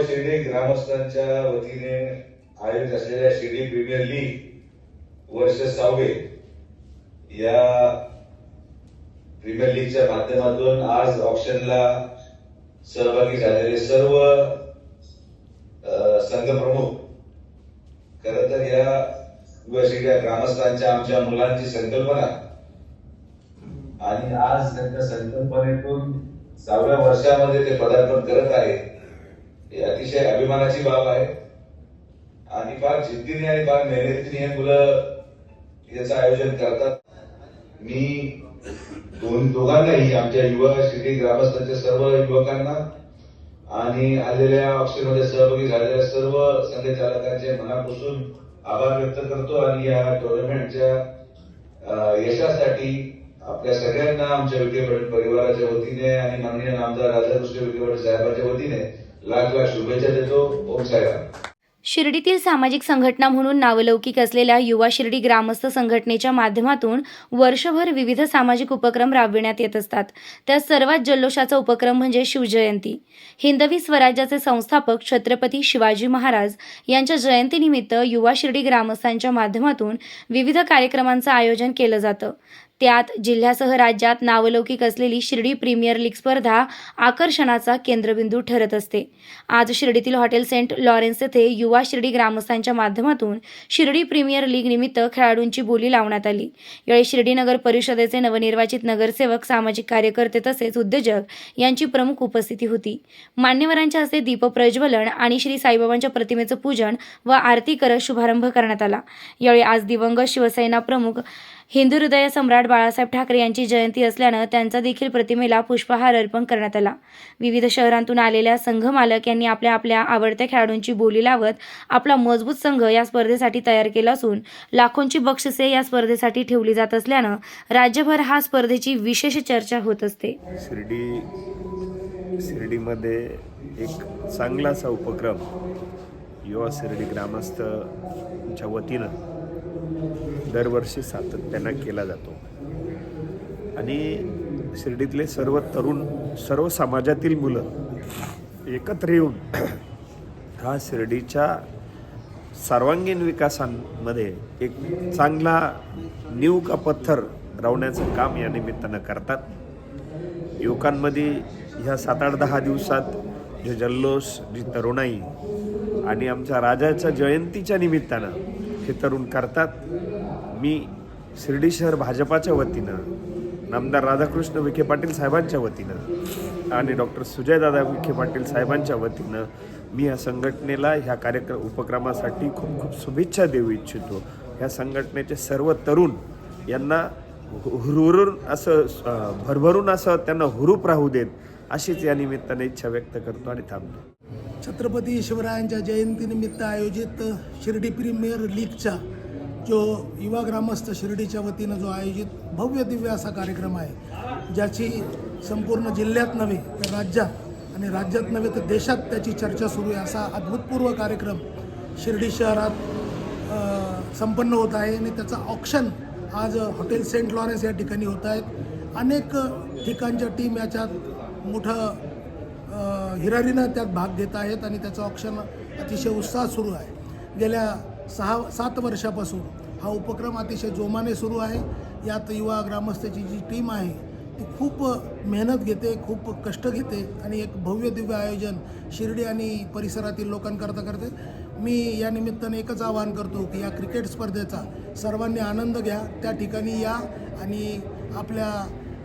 शिर्डी ग्रामस्थांच्या वतीने आयोजित असलेल्या शिर्डी प्रीमियर लीग वर्ष सहावे या प्रीमियर लीगच्या माध्यमातून आज ऑप्शनला सहभागी झालेले सर्व संघप्रमुख खर तर या युवा ग्रामस्थांच्या आमच्या मुलांची संकल्पना आणि आज त्यांच्या संकल्पनेतून सहाव्या वर्षामध्ये ते पदार्पण करत आहे ही अतिशय अभिमानाची बाब आहे. आणि फार जिद्दीने आणि फार मेहनतीने हे मुलं याचं आयोजन करतात. मी दोन दोघांनाही आमच्या युवा शिर्डी ग्रामस्थांच्या सर्व युवकांना आणि आलेल्या ऑप्शनमध्ये सहभागी झालेल्या सर्व संघचालकांचे मनापासून आभार व्यक्त करतो आणि या टुर्नामेंटच्या यशासाठी आपल्या सगळ्यांना आमच्या विखे परिवाराच्या वतीने आणि माननीय आमदार राधाकृष्ण विखे साहेबांच्या वतीने लाख लाख शुभेच्छा देतो. ओम साहेब शिर्डीतील सामाजिक संघटना म्हणून नावलौकिक असलेल्या युवा शिर्डी ग्रामस्थ संघटनेच्या माध्यमातून वर्षभर विविध सामाजिक उपक्रम राबविण्यात येत असतात. त्यात सर्वात जल्लोषाचा उपक्रम म्हणजे शिवजयंती. हिंदवी स्वराज्याचे संस्थापक छत्रपती शिवाजी महाराज यांच्या जयंतीनिमित्त युवा शिर्डी ग्रामस्थांच्या माध्यमातून विविध कार्यक्रमांचं आयोजन केलं जातं. त्यात जिल्ह्यासह राज्यात नावलौकिक असलेली शिर्डी प्रीमियर लीग स्पर्धा आकर्षणाचा केंद्रबिंदू ठरत असते. आज शिर्डीतील हॉटेल सेंट लॉरेन्स येथे युवा शिर्डी ग्रामस्थांच्या माध्यमातून शिर्डी प्रीमियर लीग निमित्त खेळाडूंची बोली लावण्यात आली. यावेळी शिर्डी नगर परिषदेचे नवनिर्वाचित नगरसेवक सामाजिक कार्यकर्ते तसेच उद्योजक यांची प्रमुख उपस्थिती होती. मान्यवरांच्या हस्ते दीपप्रज्वलन आणि श्री साईबाबांच्या प्रतिमेचं पूजन व आरती करत शुभारंभ करण्यात आला. यावेळी आज दिवंगत शिवसेना प्रमुख हिंदू हृदय सम्राट बाळासाहेब ठाकरे यांची जयंती असल्यानं त्यांचा देखील प्रतिमेला पुष्पहार अर्पण करण्यात आला. विविध शहरांतून आलेल्या संघ मालक यांनी आपल्या आपल्या आवडत्या खेळाडूंची बोली लावत आपला मजबूत संघ या स्पर्धेसाठी तयार केला असून लाखोंची बक्षिसे या स्पर्धेसाठी ठेवली जात असल्यानं राज्यभर हा स्पर्धेची विशेष चर्चा होत असते. शिर्डी शिर्डीमध्ये एक चांगलासा उपक्रम युवा शिर्डी ग्रामस्थच्या वतीनं दरवर्षी सातत्यानं केला जातो. आणि शिर्डीतले सर्व तरुण सर्व समाजातील मुलं एकत्र येऊन हा शिर्डीच्या सर्वांगीण विकासांमध्ये एक चांगला न्यू का पत्थर रावण्याचं काम या निमित्तानं करतात. युवकांमध्ये ह्या सात आठ दहा दिवसात जे जल्लोष जी तरुणाई आणि आमच्या राजाच्या जयंतीच्या निमित्तानं हे तरुण करतात. मी शिर्डी शहर भाजपाच्या वतीनं नामदार राधाकृष्ण विखे पाटील साहेबांच्या वतीनं आणि डॉक्टर सुजयदादा विखे पाटील साहेबांच्या वतीनं मी या संघटनेला ह्या कार्यक्रम उपक्रमासाठी खूप खूप शुभेच्छा देऊ इच्छितो. ह्या संघटनेचे सर्व तरुण यांना हुरहुरून असं भरभरून असं त्यांना हुरूप राहू देत अशीच या निमित्ताने इच्छा व्यक्त करतो आणि थांबतो. छत्रपती शिवरायांच्या जयंतीनिमित्त आयोजित शिर्डी प्रीमियर लीगचा जो युवा ग्रामस्थ शिर्डीच्या वतीनं जो आयोजित भव्य दिव्य असा कार्यक्रम आहे ज्याची संपूर्ण जिल्ह्यात नव्हे तर राज्यात आणि राज्यात नव्हे तर देशात त्याची चर्चा सुरू आहे. असा अभूतपूर्व कार्यक्रम शिर्डी शहरात संपन्न होत आहे आणि त्याचं ऑप्शन आज हॉटेल सेंट लॉरेन्स या ठिकाणी होत आहेत. अनेक ठिकाणच्या टीम याच्यात मोठं हिरारीनं त्यात भाग घेत आहेत आणि त्याचं ऑप्शन अतिशय उत्साहात सुरू आहे. गेल्या सहा सात वर्षापासून हा उपक्रम अतिशय जोमाने सुरू आहे. यात युवा ग्रामस्थाची जी टीम आहे ती खूप मेहनत घेते खूप कष्ट घेते आणि एक भव्य दिव्य आयोजन शिर्डी आणि परिसरातील लोकांकरता करते. मी या निमित्ताने एकच आवाहन करतो की या क्रिकेट स्पर्धेचा सर्वांनी आनंद घ्या. त्या ठिकाणी या आणि आपल्या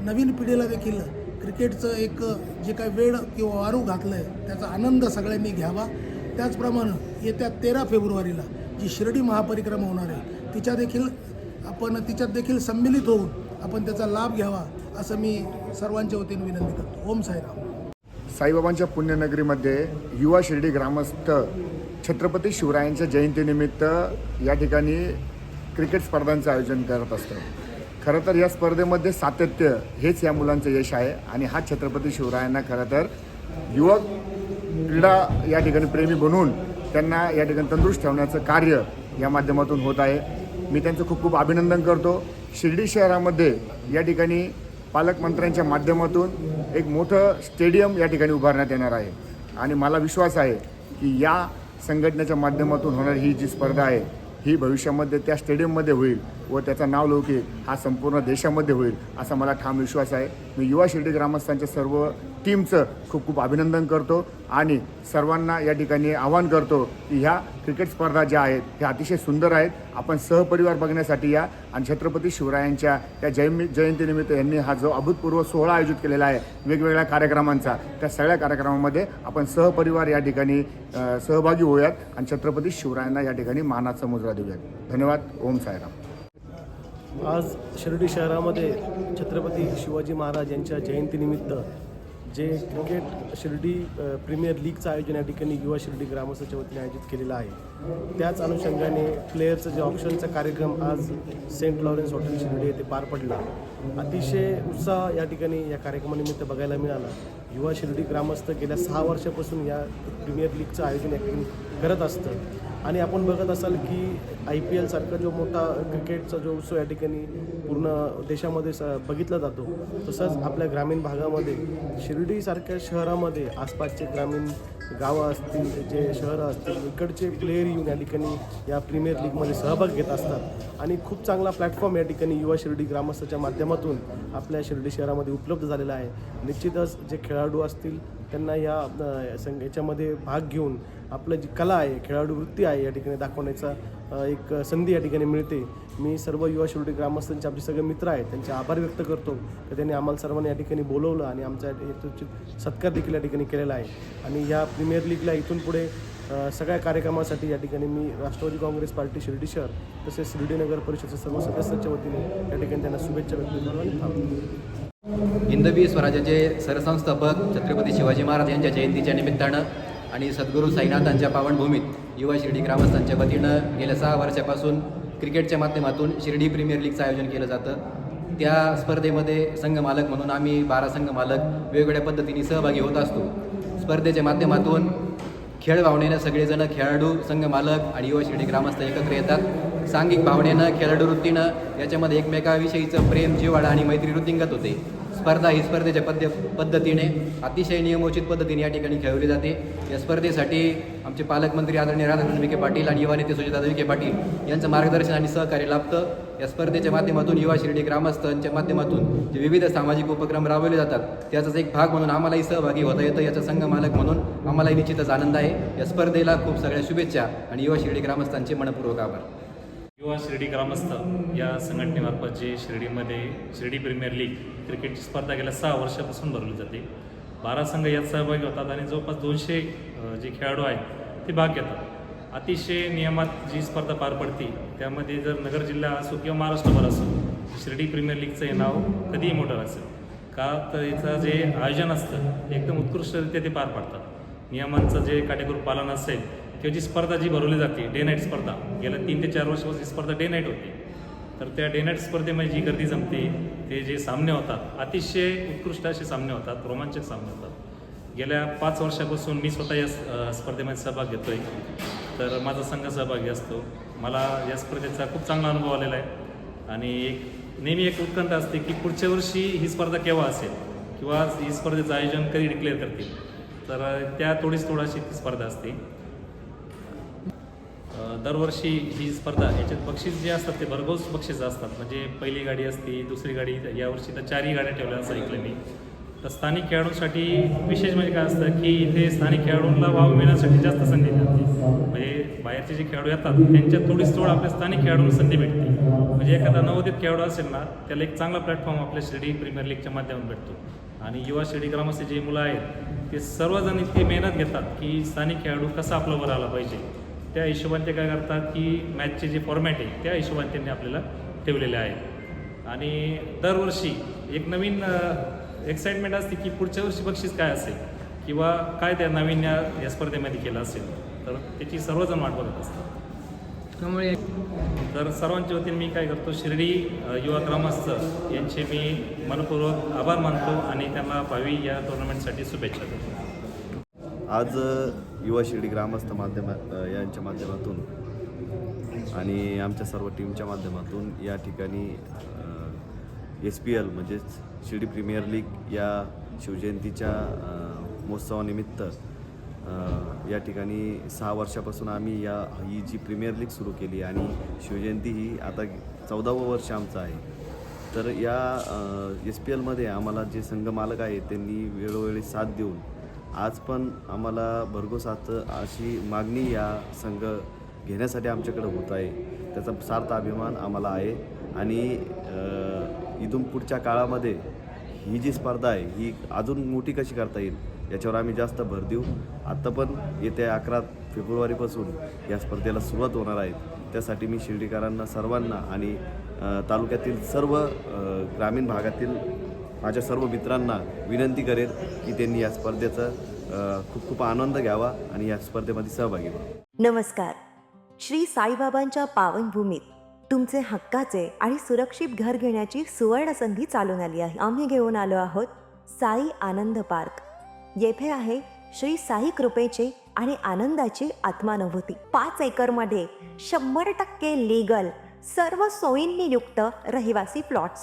नवीन पिढीला देखील क्रिकेटचं एक जे काही वेळ किंवा वारू घातलं आहे त्याचा आनंद सगळ्यांनी घ्यावा. त्याचप्रमाणे येत्या तेरा फेब्रुवारीला जी शिर्डी महापरिक्रमा होणार आहे तिच्या देखील आपण तिच्यात देखील संमिलित होऊन आपण त्याचा लाभ घ्यावा असं मी सर्वांच्या वतीने विनंती करतो. ओम साईराम. साईबाबांच्या पुण्यनगरीमध्ये युवा शिर्डी ग्रामस्थ छत्रपती शिवरायांच्या जयंतीनिमित्त या ठिकाणी क्रिकेट स्पर्धांचं आयोजन करत असतं. खरं तर या स्पर्धेमध्ये सातत्य हेच या मुलांचं यश आहे. आणि हा छत्रपती शिवरायांना खरं तर युवक क्रीडा या ठिकाणी प्रेमी बनवून त्यांना या ठिकाणी तंदुरुस्त ठेवण्याचं कार्य या माध्यमातून होत आहे. मी त्यांचं खूप खूप अभिनंदन करतो. शिर्डी शहरामध्ये या ठिकाणी पालकमंत्र्यांच्या माध्यमातून एक मोठं स्टेडियम या ठिकाणी उभारण्यात येणार आहे. आणि मला विश्वास आहे की या संघटनेच्या माध्यमातून होणारी ही जी स्पर्धा आहे ही भविष्यामध्ये त्या स्टेडियममध्ये होईल. व त्याचा नावलौकिक हा संपूर्ण देशामध्ये होईल असा मला ठाम विश्वास आहे. मी युवा शिर्डी ग्रामस्थांच्या सर्व टीमचं खूप खूप अभिनंदन करतो आणि सर्वांना या ठिकाणी आवाहन करतो की ह्या क्रिकेट स्पर्धा ज्या आहेत ह्या अतिशय सुंदर आहेत. आपण सहपरिवार बघण्यासाठी या आणि छत्रपती शिवरायांच्या त्या जयमी जयंतीनिमित्त यांनी हा जो अभूतपूर्व सोहळा आयोजित केलेला आहे वेगवेगळ्या कार्यक्रमांचा त्या सगळ्या कार्यक्रमामध्ये आपण सहपरिवार या ठिकाणी सहभागी होऊयात आणि छत्रपती शिवरायांना या ठिकाणी मानाचा मुजरा देऊयात. धन्यवाद. ओम सायराम आज शिर्डी शहरामध्ये छत्रपती शिवाजी महाराज यांच्या जयंतीनिमित्त जे क्रिकेट शिर्डी प्रीमियर लीगचं आयोजन या ठिकाणी युवा शिर्डी ग्रामस्थाच्या वतीने आयोजित केलेलं आहे. त्याच अनुषंगाने प्लेयरचं जे ऑप्शनचा कार्यक्रम आज सेंट लॉरेन्स हॉटेल शिर्डी येथे पार पडला. अतिशय उत्साह या ठिकाणी या कार्यक्रमानिमित्त बघायला मिळाला. युवा शिर्डी ग्रामस्थ गेल्या सहा वर्षापासून या प्रीमियर लीगचं आयोजन या ठिकाणी करत असतं. आणि आपण बघत असाल की आय पी एलसारखा जो मोठा क्रिकेटचा जो उत्सव या ठिकाणी पूर्ण देशामध्ये स बघितला जातो तसंच आपल्या ग्रामीण भागामध्ये शिर्डीसारख्या शहरामध्ये आसपासचे ग्रामीण गावं असतील जे शहरं असतील इकडचे प्लेयर येऊन या ठिकाणी या प्रीमियर लीगमध्ये सहभाग घेत असतात. आणि खूप चांगला प्लॅटफॉर्म या ठिकाणी युवा शिर्डी ग्रामस्थाच्या माध्यमातून आपल्या शिर्डी शहरामध्ये उपलब्ध झालेला आहे. निश्चितच जे खेळाडू असतील त्यांना या संघ याच्यामध्ये भाग घेऊन आपलं जी कला आहे खेळाडू वृत्ती आहे या ठिकाणी दाखवण्याचा एक संधी या ठिकाणी मिळते. मी सर्व युवा शिर्डी ग्रामस्थांचे आमचे सगळे मित्र आहेत. त्यांचे आभार व्यक्त करतो की त्यांनी आम्हाला सर्वांना या ठिकाणी बोलवलं आणि आमचा हेतूची सत्कार देखील या ठिकाणी केलेला आहे. आणि या प्रीमियर लीगला इथून पुढे सगळ्या कार्यक्रमासाठी या ठिकाणी मी राष्ट्रवादी काँग्रेस पार्टी शिर्डी शहर तसेच शिर्डी नगर परिषदेच्या सर्व सदस्यांच्या वतीने या ठिकाणी त्यांना शुभेच्छा व्यक्त करतो आणि थांबतो. हिंदवी स्वराज्याचे सरसंस्थापक छत्रपती शिवाजी महाराज यांच्या जयंतीच्या निमित्तानं आणि सद्गुरू साईनाथांच्या पावनभूमीत युवा शिर्डी ग्रामस्थांच्या वतीनं गेल्या सहा वर्षापासून क्रिकेटच्या माध्यमातून शिर्डी प्रीमियर लीगचं आयोजन केलं जातं. त्या स्पर्धेमध्ये संघ मालक म्हणून आम्ही बारा संघ मालक वेगवेगळ्या पद्धतीने सहभागी होत असतो. स्पर्धेच्या माध्यमातून खेळ भावनेनं सगळेजण खेळाडू संघ मालक आणि युवा शिर्डी ग्रामस्थ एकत्र येतात. सांघिक भावनेनं खेळाडू वृत्तीनं याच्यामध्ये एकमेकाविषयीचं प्रेम जिवाळा आणि मैत्री वृद्धिंगत होते. स्पर्धा ही स्पर्धेच्या पद्ध पद्धतीने अतिशय नियमोचित पद्धतीने या ठिकाणी खेळवली जाते. या स्पर्धेसाठी आमचे पालकमंत्री आदरणीय राधाकृष्ण विखे पाटील आणि युवा नेते सुजिता विखे पाटील यांचं मार्गदर्शन आणि सहकार्य लाभतं. या स्पर्धेच्या माध्यमातून युवा शिर्डी ग्रामस्थांच्या माध्यमातून जे विविध सामाजिक उपक्रम राबवले जातात त्याचाच एक भाग म्हणून आम्हालाही सहभागी होता येतं. याचा संघ मालक म्हणून आम्हालाही निश्चितच आनंद आहे. या स्पर्धेला खूप सगळ्या शुभेच्छा आणि युवा शिर्डी ग्रामस्थांचे मनपूर्वक आभार. किंवा शिर्डी ग्रामस्थ या संघटनेमार्फत जे शिर्डीमध्ये शिर्डी प्रीमियर लीग क्रिकेटची स्पर्धा गेल्या सहा वर्षापासून भरवली जाते. बारा संघ यात सहभागी होतात आणि जवळपास दोनशे जे खेळाडू आहेत ते भाग घेतात. अतिशय नियमात जी स्पर्धा पार पडते त्यामध्ये जर नगर जिल्हा असो किंवा महाराष्ट्रभर असो शिर्डी प्रीमियर लीगचं हे नाव कधीही मोठं असेल का तर याचं जे आयोजन असतं एकदम उत्कृष्टरित्या ते पार पाडतात. नियमांचं जे काटेकोर पालन असेल किंवा जी स्पर्धा जी भरवली जाते डे नाईट स्पर्धा गेल्या तीन ते चार वर्षापासून ही स्पर्धा डे नाईट होती. तर त्या डे नाईट स्पर्धेमध्ये जी गर्दी जमते ते जे सामने होतात अतिशय उत्कृष्ट असे सामने होतात रोमांचक सामने होतात. गेल्या पाच वर्षापासून मी स्वतः या स्पर्धेमध्ये सहभाग घेतो आहे तर माझा संघ सहभागी असतो. मला या स्पर्धेचा खूप चांगला अनुभव आलेला आहे. आणि एक नेहमी एक उत्कंठा असते की पुढच्या वर्षी ही स्पर्धा केव्हा असेल? किंवा ही स्पर्धेचं आयोजन कधी डिक्लेअर करतील? तर त्या थोडीच थोडाशी ती स्पर्धा असते. दरवर्षी ही स्पर्धा याच्यात बक्षीस जे असतात ते भरघोस बक्षीस असतात. म्हणजे पहिली गाडी असती दुसरी गाडी यावर्षी तर चारही गाड्या ठेवल्या असं ऐकलं मी. तर स्थानिक खेळाडूंसाठी विशेष म्हणजे काय असतं की इथे स्थानिक खेळाडूंना वाव मिळण्यासाठी जास्त संधी मिळते. म्हणजे बाहेरचे जे खेळाडू येतात त्यांच्या थोडीच थोड आपल्या स्थानिक खेळाडूंना संधी भेटते. म्हणजे एखादा नवोदित खेळाडू असेल ना त्याला एक चांगला प्लॅटफॉर्म आपल्या शिर्डी प्रीमियर लीगच्या माध्यमातून भेटतो. आणि युवा शिर्डी ग्रामस्थ जे मुलं आहेत ते सर्वजण इतकी मेहनत घेतात की स्थानिक खेळाडू कसा आपल्यावर वर आला पाहिजे. त्या हिशोबाने ते काय करतात की मॅचचे जे फॉर्मॅट आहे त्या हिशोबाने त्यांनी आपल्याला ठेवलेले आहे आणि दरवर्षी एक नवीन एक्साइटमेंट असते की पुढच्या वर्षी बक्षीस काय असेल किंवा काय त्या नाविन्य या स्पर्धेमध्ये केलं असेल तर त्याची सर्वजण वाट बघत असतात. त्यामुळे तर सर्वांच्या वतीने मी काय करतो शिर्डी युवा ग्रामस्थ यांचे मी मनपूर्वक आभार मानतो आणि त्यांना भावी या टुर्नामेंटसाठी शुभेच्छा देतो. आज युवा शिर्डी ग्रामस्थ माध्यमा यांच्या माध्यमातून आणि आमच्या सर्व टीमच्या माध्यमातून या ठिकाणी एस पी एल म्हणजेच शिर्डी प्रीमियर लीग या शिवजयंतीच्या महोत्सवानिमित्त या ठिकाणी सहा वर्षापासून आम्ही या ही जी प्रीमियर लीग सुरू केली आणि शिवजयंती ही आता चौदावं वर्ष आमचं आहे. तर या एस पी एलमध्ये आम्हाला जे संघ मालक आहेत त्यांनी वेळोवेळी साथ देऊन आज पण आम्हाला भरघोस अशी मागणी या संघ घेण्यासाठी आमच्याकडे होत आहे. त्याचा सार्थ अभिमान आम्हाला आहे. आणि इथून पुढच्या काळामध्ये ही जी स्पर्धा आहे ही अजून मोठी कशी करता येईल याच्यावर आम्ही जास्त भर देऊ. आत्ता पण येत्या अकरा फेब्रुवारीपासून या स्पर्धेला सुरुवात होणार आहे. त्यासाठी मी शिर्डीकरांना सर्वांना आणि तालुक्यातील सर्व ग्रामीण भागातील माझ्या सर्व मित्रांना विनंती करेल की त्यांनी या स्पर्धेचा खूप खूप आनंद घ्यावा आणि या स्पर्धेमध्ये सहभागी व्हावा नमस्कार. श्री साईबाबांच्या पावनभूमीत तुमचे हक्काचे आणि सुरक्षित घर घेण्याची सुवर्ण संधी चालून आली आहे. आम्ही घेऊन आलो आहोत साई आनंद पार्क. येथे आहे श्री साई कृपेचे आणि आनंदाची आत्मानुभूती. पाच एकरमध्ये शंभर टक्के लीगल सर्व सोयींनी युक्त रहिवासी प्लॉट्स.